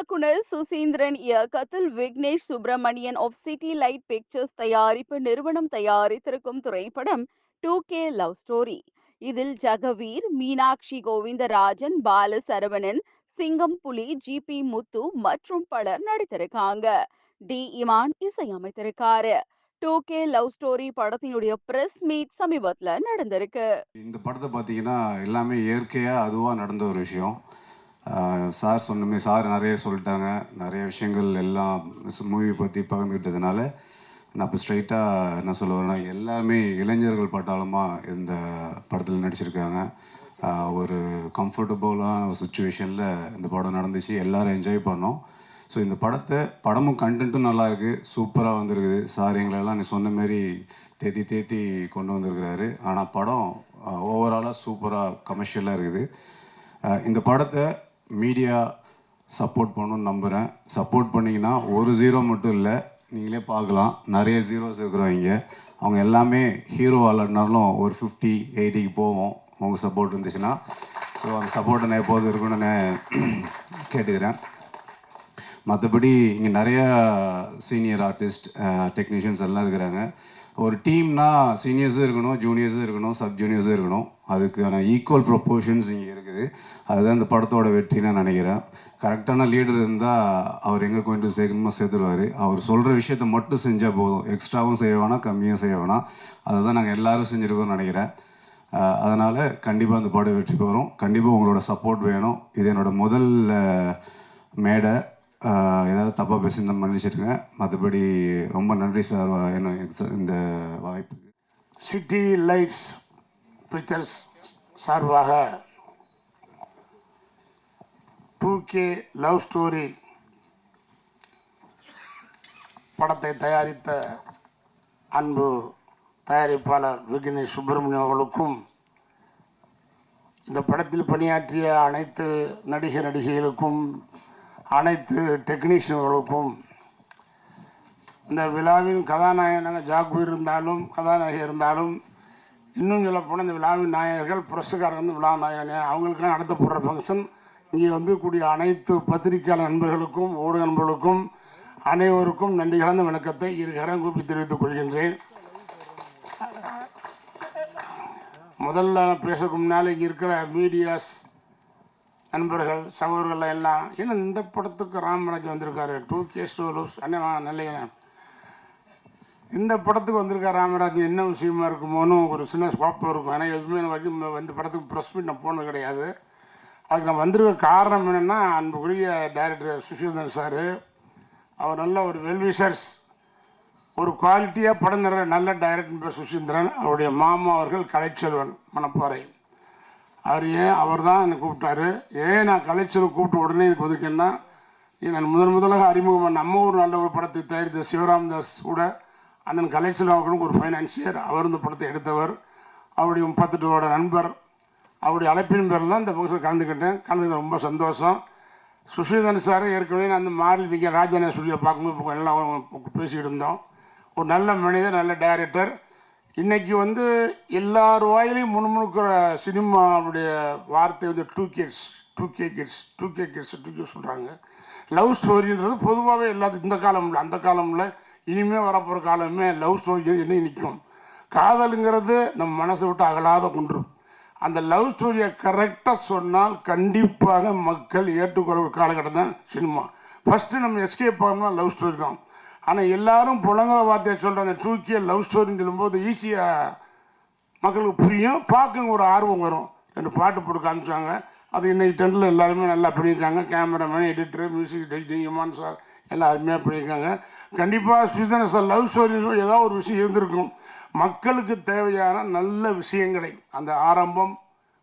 இயக்குனர் சுசீந்திரன் இயக்கத்தில் Vignesh Subramanian of city light pictures தயாரிப்பு நிறுவனம் தயாரித்திருக்கும் திரைப்படம் டூ கே லவ் ஸ்டோரி இதில் ஜெகவீர் மீனாட்சி கோவிந்தராஜன் பால சரவணன் சிங்கம் புலி ஜி பி முத்து மற்றும் பலர் நடித்திருக்காங்க. டி இமான் இசையமைத்திருக்காரு. டூ கே லவ் ஸ்டோரி படத்தினுடைய பிரஸ் மீட் சமீபத்தில் நடந்திருக்கு. இந்த படத்தை பார்த்தீங்கன்னா எல்லாமே இயற்கையாக அதுவாக நடந்த ஒரு விஷயம். சார் சொன்னமே சார் நிறைய சொல்லிட்டாங்க. நிறைய விஷயங்கள் எல்லாம் மூவி பற்றி பகிர்ந்துக்கிட்டதுனால நான் இப்போ ஸ்ட்ரைட்டாக என்ன சொல்லுவேன்னா எல்லாருமே இளைஞர்கள் பட்டாளமாக இந்த படத்தில் நடிச்சிருக்காங்க. ஒரு கம்ஃபர்டபுளான ஒரு சுச்சுவேஷனில் இந்த படம் நடந்துச்சு. எல்லோரும் என்ஜாய் பண்ணோம். ஸோ இந்த படத்தை படமும் கண்டென்ட்டும் நல்லாயிருக்கு சூப்பராக வந்திருக்குது. சார் எங்களெல்லாம் நீ சொன்ன மாரி தேத்தி தேத்தி கொண்டு வந்திருக்கிறாரு. ஆனால் படம் ஓவராலாக சூப்பராக கமர்ஷியலாக இருக்குது. இந்த படத்தை மீடியா சப்போர்ட் பண்ணணும்னு நம்புகிறேன் சப்போர்ட் பண்ணிங்கன்னா ஒரு ஜீரோ மட்டும் இல்லை. நீங்களே பார்க்கலாம். நிறைய ஜீரோஸ் இருக்கிறவங்க அவங்க எல்லாமே ஹீரோ விளாட்னாலும் ஒரு ஃபிஃப்டி எயிட்டிக்கு போவோம். உங்கள் சப்போர்ட் இருந்துச்சுன்னா. ஸோ அந்த சப்போர்ட்டை நான் எப்போது இருக்குன்னு நான் கேட்டுக்கிறேன். மற்றபடி இங்கே நிறையா சீனியர் ஆர்டிஸ்ட் டெக்னீஷியன்ஸ் எல்லாம் இருக்கிறாங்க. ஒரு டீம்னா சீனியர்ஸும் இருக்கணும் ஜூனியர்ஸும் இருக்கணும் சப் ஜூனியர்ஸும் இருக்கணும். அதுக்கான ஈக்குவல் ப்ரொப்போர்ஷன்ஸ் இங்கே இருக்குது. அதுதான் இந்த படத்தோட வெற்றின்னு நான் நினைக்கிறேன். கரெக்டான லீடர் இருந்தால் அவர் எங்கே கொண்டு சேர்க்கணுமோ சேர்த்துருவார். அவர் சொல்கிற விஷயத்த மட்டும் செஞ்சால் போதும். எக்ஸ்ட்ராவும் செய்ய வேணாம் கம்மியும் செய்ய வேணாம். அதை தான் நாங்கள் எல்லோரும் செஞ்சுருக்கோம்னு நினைக்கிறேன். அதனால் கண்டிப்பாக அந்த படம் வெற்றி பெறும். கண்டிப்பாக உங்களோட சப்போர்ட் வேணும். இது என்னோடய முதல் மேடை. ஏதாவது தப்பாக பேசியிருந்தா மன்னிச்சிருங்க மற்றபடி ரொம்ப நன்றி சார் என்ன இந்த வாய்ப்புக்கு. சிட்டி லைட்ஸ் பிக்சர்ஸ் சார்பாக டூ கே லவ் ஸ்டோரி படத்தை தயாரித்த அன்பு தயாரிப்பாளர் விக்னேஷ் சுப்பிரமணியம் அவர்களுக்கும் இந்த படத்தில் பணியாற்றிய அனைத்து நடிகர் நடிகைகளுக்கும் அனைத்து டெக்னீஷியன்களுக்கும் இந்த விழாவின் கதாநாயகனாக ஜாகுர் இருந்தாலும் கதாநாயகி இருந்தாலும் இன்னும் சொல்ல போனால் இந்த விழாவின் நாயகர்கள் புரஸ்காரர் வந்து விழா நாயகன் அவங்களுக்கெல்லாம் நடத்தப்படுற ஃபங்க்ஷன் இங்கே வந்து கூடிய அனைத்து பத்திரிகையாளர் நண்பர்களுக்கும் ஊடக நண்பர்களுக்கும் அனைவருக்கும் நன்றி கலந்த வணக்கத்தை இருகரம் கூப்பி தெரிவித்துக் கொள்கின்றேன். முதல்ல பேசுறதுக்கு முன்னால் இங்கே இருக்கிற மீடியாஸ் நண்பர்கள் சகோதரர்கள் எல்லாம் ஏன்னா இந்த படத்துக்கு ராமராஜ் வந்திருக்காரு. டூ கே ஸ்டோலூஸ் அண்ணா நல்ல இந்த படத்துக்கு வந்திருக்கார் ராமராஜ் என்ன விஷயமா இருக்குமோன்னு ஒரு சின்ன குழப்பம் இருக்கும். ஆனால் எதுவுமே நான் இந்த படத்துக்கு ப்ரெஸ் மீட் நான் போனது கிடையாது. அதுக்கு நான் வந்திருக்க காரணம் என்னென்னா அன்புக்குரிய டைரக்டர் சுஷீந்தர் சார் அவர் நல்ல ஒரு வெல்விஷர்ஸ் ஒரு குவாலிட்டியாக படம் தர நல்ல டைரக்டர் பேர் சுஷீந்திரன். அவருடைய மாமா அவர்கள் கலைச்செல்வன் மணப்பாறை. அவர் ஏன் அவர் தான் என்னை கூப்பிட்டாரு? ஏன் நான் கலைச்செல்வன் கூப்பிட்ட உடனே இதுக்கு ஒதுக்கேன்னா நான் முதன் முதலாக அறிமுகம் நம்ம ஒரு நல்ல ஒரு படத்தை தயாரித்த சிவராம்தாஸ் கூட அண்ணன் கலைச்செல்வன் அவர்களுக்கு ஒரு ஃபைனான்சியர் அவர் இந்த படத்தை எடுத்தவர். அவருடைய முப்பத்தெட்டுவோட நண்பர். அவருடைய அழைப்பின் பேரில் தான் இந்த பகுதியில் கலந்துக்கிட்டேன். கலந்துக்கிட்ட ரொம்ப சந்தோஷம். சுஷீதன் சார் ஏற்கனவே நான் அந்த மாறி திங்க ராஜான ஸ்டுடியோ பார்க்கும்போது நல்லா எல்லாம் பேசிக்கிட்டு இருந்தோம். ஒரு நல்ல மனிதர் நல்ல டைரக்டர் இன்னைக்கு வந்து எல்லார் வாயிலையும் முணுமுணுக்கிற சினிமாவுடைய வார்த்தை வந்து two kids two K kids two K kids two K சொல்கிறாங்க லவ் ஸ்டோரின்றது பொதுவாகவே எல்லாத்துக்கும் இந்த காலம்ல அந்த காலமில் இனிமேல் வரப்போகிற காலமே லவ் ஸ்டோரி என்ன நிற்கும். காதலுங்கிறது நம்ம மனசை விட்டு அகலாத குன்று அந்த லவ் ஸ்டோரியை கரெக்டாக சொன்னால் கண்டிப்பாக மக்கள் ஏற்றுக்கொள்ள காலகட்டம் தான் சினிமா. ஃபஸ்ட்டு நம்ம எஸ்கேப் ஆகணும்னா லவ் ஸ்டோரி தான். ஆனால் எல்லாரும் புலங்குற வார்த்தையை சொல்கிற அந்த டூ கே லவ் ஸ்டோரின்னு சொல்லும்போது ஈஸியாக மக்களுக்கு புரியும். பார்க்க ஒரு ஆர்வம் வரும். ரெண்டு பாட்டு போட்டு காமிச்சாங்க. அது இன்னைக்கு டெண்டில் எல்லாருமே நல்லா பண்ணியிருக்காங்க. Cameraman editor music director Imman sir எல்லாம் அருமையாக பண்ணியிருக்காங்க. கண்டிப்பாக சுதன சார் லவ் ஸ்டோரின்னு ஏதோ ஒரு விஷயம் இருந்திருக்கும். மக்களுக்கு தேவையான நல்ல விஷயங்களை அந்த ஆரம்பம்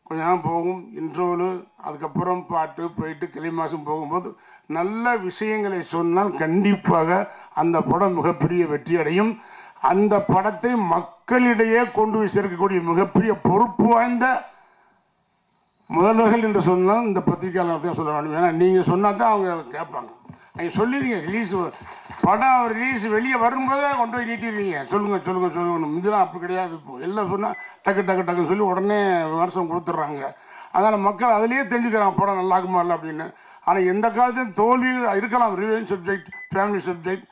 கொஞ்ச நேரம் போகும் இன்ட்ரோலு அதுக்கப்புறம் பாட்டு போயிட்டு கிளை மாதம் போகும்போது நல்ல விஷயங்களை சொன்னால் கண்டிப்பாக அந்த படம் மிகப்பெரிய வெற்றி அடையும் அந்த படத்தை மக்களிடையே கொண்டு போய் சேர்க்கக்கூடிய மிகப்பெரிய பொறுப்பு வாய்ந்த முதல்வர்கள் என்று சொன்னால் இந்த பத்திரிகையாளர் தான் சொல்ல வேண்டும். ஏன்னா நீங்கள் சொன்னால் தான் அவங்க கேட்பாங்க. நீங்கள் சொல்லிடுங்க ரிலீஸ் படம் ரிலீஸ் வெளியே வரும்போதே கொண்டு போய் நீட்டிடுறீங்க. சொல்லுங்கள் சொல்லுங்கள் சொல்லுங்கள் இதெல்லாம் அப்படி கிடையாது இப்போ. எல்லாம் சொன்னால் டக்கு டக்கு டக்குன்னு சொல்லி உடனே விமர்சனம் கொடுத்துட்றாங்க. அதனால் மக்கள் அதிலேயே தெரிஞ்சுக்கிறாங்க படம் நல்லா இருக்குமா இல்லை அப்படின்னு. ஆனால் எந்த காலத்திலும் தோல்வி இருக்கலாம். Revenge subject family subject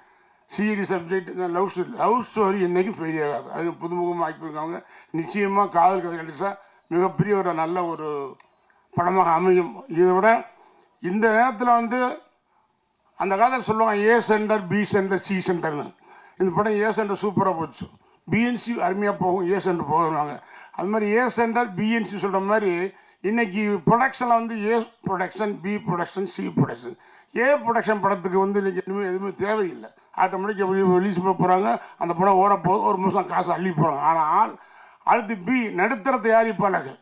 CID subject இந்த லவ் ஸ்டோரி லவ் ஸ்டோரி என்றைக்கும் ஃபெயிலியர் ஆகாது. அது புதுமுகமாக வாய்ப்பு இருக்காங்க நிச்சயமாக காதல் கதை கிடைச்சா மிகப்பெரிய ஒரு நல்ல ஒரு படமாக அமையும். இதை விட இந்த நேரத்தில் வந்து அந்த காலத்தில் சொல்லுவாங்க A centre B centre C சென்டர்னு இந்த படம் ஏ சென்டர் சூப்பராக போச்சு. பிஎன்சி அருமையாக போகும் ஏ சென்டர் போகிறாங்க அது மாதிரி ஏ சென்டர் பிஎன்சி சொல்கிற மாதிரி இன்னைக்கு ப்ரொடக்ஷனில் வந்து A production B production C production A production படத்துக்கு வந்து இன்றைக்கி எதுவுமே எதுவுமே தேவையில்லை. ஆட்டோமேட்டிக்காக ரிலீஸ் பண்ண போகிறாங்க அந்த படம் ஓட போது ஒரு மாதம் காசு அள்ளி போகிறாங்க ஆனால் அடுத்து பி நடுத்தர தயாரிப்பாளர்கள்.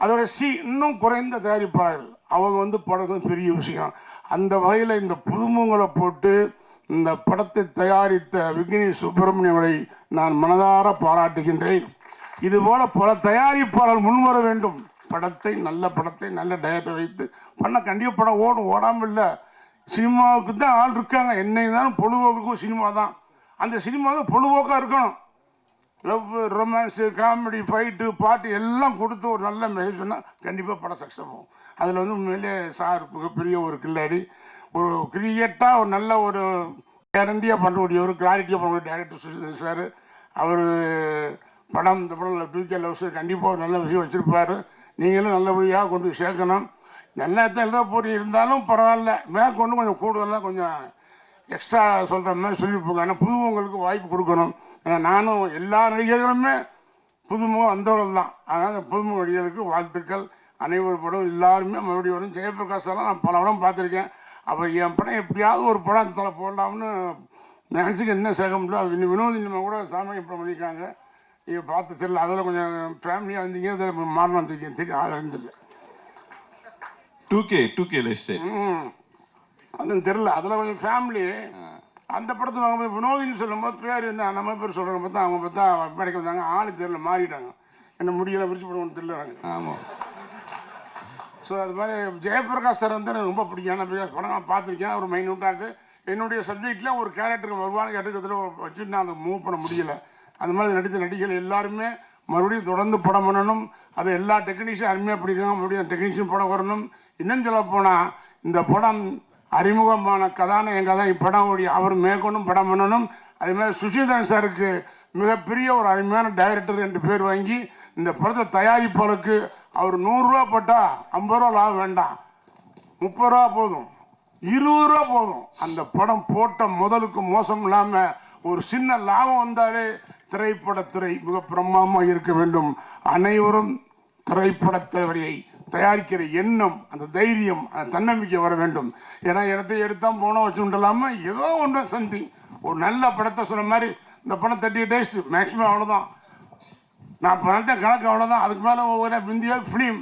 அதோட சி இன்னும் குறைந்த தயாரிப்பாளர்கள். அவங்க வந்து படம் பெரிய விஷயம். அந்த வகையில் இந்த புதுமுகங்களை போட்டு இந்த படத்தை தயாரித்த விக்னேஷ் சுப்பிரமணியங்களை நான் மனதார பாராட்டுகின்றேன். இதுபோல பல தயாரிப்பாளர் முன்வர வேண்டும். படத்தை நல்ல படத்தை நல்ல டைரக்டர் வைத்து பண்ண கண்டிப்பாக படம் ஓடும். ஓடாமல் இல்லை. சினிமாவுக்கு தான் ஆள் இருக்காங்க. என்னை தான் பொழுதுபோக்குக்கும் சினிமா தான். அந்த சினிமாவுக்கு பொழுதுபோக்காக இருக்கணும். லவ் ரொமான்ஸு காமெடி ஃபைட்டு பாட்டு எல்லாம் கொடுத்து ஒரு நல்ல மெசேஜ் சொன்னால் கண்டிப்பாக படம் சக்ஸஸ் ஆகும். அதில் வந்து உண்மையிலே சார் மிகப்பெரிய ஒரு கில்லாடி. ஒரு கிரியேட்டாக ஒரு நல்ல ஒரு கேரண்டியாக பண்ணக்கூடிய ஒரு கிளாரிட்டியாக பண்ணக்கூடிய டேரக்டர் சுஷிதன் சார். அவர் படம் இந்த படம் ஃபியூச்சர் லவ்ஸ் கண்டிப்பாக ஒரு நல்ல விஷயம் வச்சுருப்பார். நீங்களும் நல்லபடியாக கொண்டு சேர்க்கணும். நல்லா தான் எழுத போறீ இருந்தாலும் பரவாயில்ல. மேற்கொண்டு கொஞ்சம் கூடுதலாக கொஞ்சம் எக்ஸ்ட்ரா சொல்கிற மாதிரி சொல்லியிருப்பாங்க ஆனால் புதுமுகங்களுக்கு வாய்ப்பு கொடுக்கணும். ஏன்னா நானும் எல்லா நடிகர்களுமே புதுமுகம் வந்தவர்கள் தான். அதனால் புதுமுக நடிகர்களுக்கு வாழ்த்துக்கள். அனைவரும் படம் எல்லாருமே மறுபடியும் வரும். ஜெயபிரகாஷ் எல்லாம் நான் பல படம் பார்த்துருக்கேன். அப்போ என் படம் எப்படியாவது ஒரு படம் தலை போடலாம்னு நினச்சிக்க என்ன சேர்க்க முடியல அது இன்னும் வினோதி கூட சாமி படம் பண்ணியிருக்காங்க இதை பார்த்து தெரியல. அதில் கொஞ்சம் ஃபேமிலியாக வந்தீங்க அதில் மாறணும் தெரியும் தெரியும் அது இருந்தில்ல two K two K life ம். அதுவும் தெரில அதில் கொஞ்சம் ஃபேமிலி அந்த படத்தில் அவங்க வினோதின்னு சொல்லும்போது பேர் என்ன நம்ம பேர் சொல்கிற பார்த்தா அவங்க பார்த்தா படைக்க வந்தாங்க. ஆள் தெரில மாறிட்டாங்க. என்ன முடியல விரிச்சு போடுவோம்னு தெரியல ஆமாம் ஸோ அது மாதிரி ஜெயபிரகாஷ் சார் வந்து எனக்கு ரொம்ப பிடிக்கும். பிகாஸ் படம் பார்த்துருக்கேன். ஒரு மைனூட்டாக இருக்குது என்னுடைய சப்ஜெக்டில் ஒரு கேரக்டர் வருவான கேரக்டர் வச்சுட்டு நான் அதை மூவ் பண்ண முடியல. அந்த மாதிரி நடித்த நடிகர்கள் எல்லாருமே மறுபடியும் தொடர்ந்து படம் பண்ணணும். அது எல்லா டெக்னீஷியன் அருமையாக பிடிக்கணும். மறுபடியும் டெக்னீஷியன் படம் வரணும். இன்னும் சொல்ல போனால் இந்த படம் அறிமுகமான கதாநாயகன் தான் இப்படம் ஓடி அவர் மேற்கொண்டும் படம் பண்ணணும். அதேமாதிரி சுஷிதன் சாருக்கு மிகப்பெரிய ஒரு அருமையான டைரக்டர் என்று பேர் வாங்கி இந்த படத்தை தயாரிப்பாளருக்கு அவர் நூறுரூவா போட்டால் ஐம்பது ரூபா லாபம் வேண்டாம். முப்பது ரூபா போதும். இருபது ரூபா போதும். அந்த படம் போட்ட முதலுக்கு மோசம் இல்லாமல் ஒரு சின்ன லாபம் வந்தாலே திரைப்படத்துறை மிக பிரமாமாக இருக்க வேண்டும். அனைவரும் திரைப்படத்துறையை தயாரிக்கிற எண்ணம் அந்த தைரியம் அந்த தன்னம்பிக்கை வர வேண்டும். ஏன்னா இடத்தை எடுத்தால் போனோம் வச்சுட்டலாம ஏதோ ஒன்று சம்திங் ஒரு நல்ல படத்தை சொன்ன மாதிரி இந்த படம் தேர்ட்டி டேஸ் மேக்ஸிமம் அவ்வளோதான் நான் பணத்தை கணக்கு அவ்வளோதான் அதுக்கு மேலே ஒவ்வொரு இந்தியா ஃபிலிம்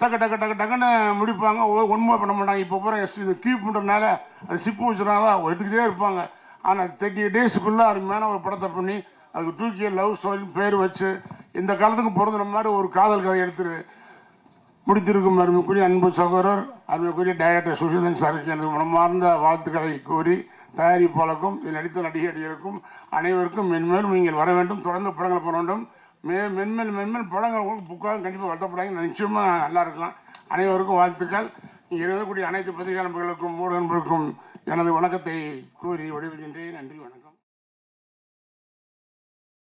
டக்கு டக்கு டக்கு டக்குன்னு முடிப்பாங்க. ஒன்றுமே பண்ண மாட்டாங்க. இப்போ பூரா எஸ் இது கீப் பண்ணுறதுனால அது சிப்பு வச்சுறதுனால எடுத்துக்கிட்டே இருப்பாங்க. ஆனால் தேர்ட்டி டேஸுக்குள்ளே அருமையான ஒரு படத்தை பண்ணி அதுக்கு தூக்கி லவ் ஸ்டோரின்னு பேர் வச்சு இந்த காலத்துக்கு பிறந்த மாதிரி ஒரு காதல் கதை எடுத்துரு முடித்திருக்கும் அருமைக்குரிய அன்பு சகோதரர் அருமைக்குரிய டைரக்டர் சுஷீதன் சாருக்கு எனது மனமார்ந்த வாழ்த்துக்களை கூறி தயாரிப்பாளருக்கும் இதில் நடித்த நடிகை அடிகளுக்கும் அனைவருக்கும் மென்மேலும் நீங்கள் வர வேண்டும் தொடர்ந்து படங்கள் போட வேண்டும். மே மென்மேல் மென்மேல் படங்கள் உங்களுக்கு புக்காக கண்டிப்பாக வருத்தப்படாங்க நிச்சயமாக நல்லா இருக்கலாம். அனைவருக்கும் வாழ்த்துக்கள். இங்கே இருக்கக்கூடிய அனைத்து பத்திரிகை நண்பர்களுக்கும் ஊடக எனது வணக்கத்தை கூறி விடைபெறுகின்றேன். நன்றி வணக்கம்.